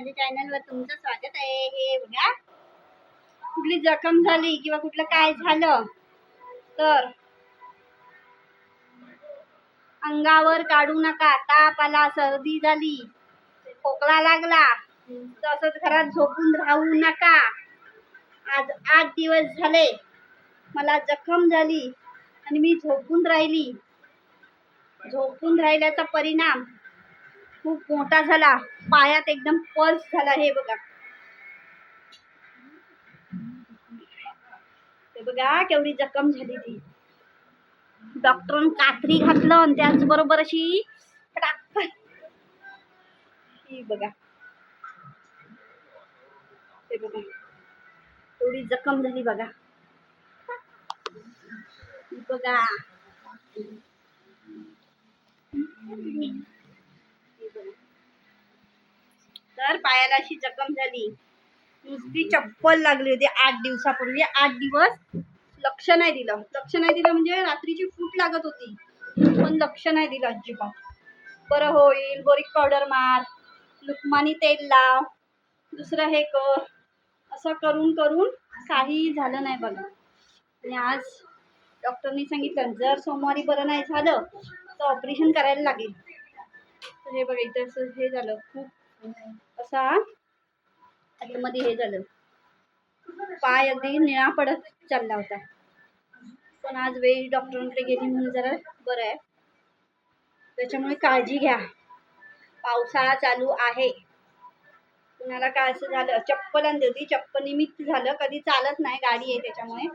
माझ्या चॅनलवर तुमचं स्वागत आहे. हे बघा. कुठली जखम झाली किंवा कुठलं काय झालं तर अंगावर काढू नका. ताप आला सर्दी झाली खोकला लागला तसंच घरात झोपून राहू नका. आज आठ दिवस झाले मला जखम झाली आणि मी झोपून राहिली. झोपून राहिल्याचा परिणाम खूप मोठा झाला. पायात एकदम पल्स झाला हे बघा. ते बघा केवढी जखम झाली ती. डॉक्टरन कात्री घातलं आणि त्याचबरोबर अशी बघा. हे बघा. एवढी जखम झाली बघा. बघा. तर पायाला अशी जखम झाली. नुसती चप्पल लागली होती आठ दिवसापूर्वी. आठ दिवस लक्ष नाही दिलं. लक्ष नाही दिलं म्हणजे रात्रीची फूट लागत होती. पण लक्ष नाही दिलं अजिबात. बरं होईल बोरिक पावडर मार लुकमानी तेल लाव दुसरं हे कर. असं करून करून काही झालं नाही बघा. आणि आज डॉक्टरनी सांगितलं जर सोमवारी बरं नाही झालं तर ऑपरेशन करायला लागेल. हे बघा इथं असं हे झालं. खूप असा आतमध्ये हे झालं. पाय अगदी निळा पडत चालला होता. पण आज वेळी डॉक्टरांकडे गेली म्हणून जरा बरं आहे. त्याच्यामुळे काळजी घ्या. पावसाळा चालू आहे. कुणाला काय असं झालं? चप्पल आणली होती. चप्पल निमित्त झालं. कधी चालत नाही गाडी आहे त्याच्यामुळे.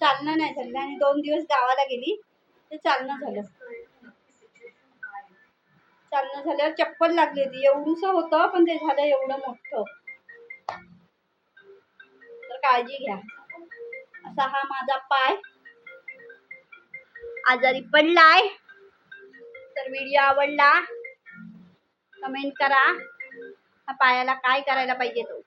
चालणं नाही झालं. आणि दोन दिवस गावाला गेली. ते चालणं झालं. चालणं झाल्यावर चप्पल लागली होती. एवढूस होतं पण ते झालं एवढं मोठं. तर काळजी घ्या. असा हा माझा पाय. आजारी पडलाय. तर व्हिडिओ आवडला कमेंट करा. हा पायाला काय करायला पाहिजे तो.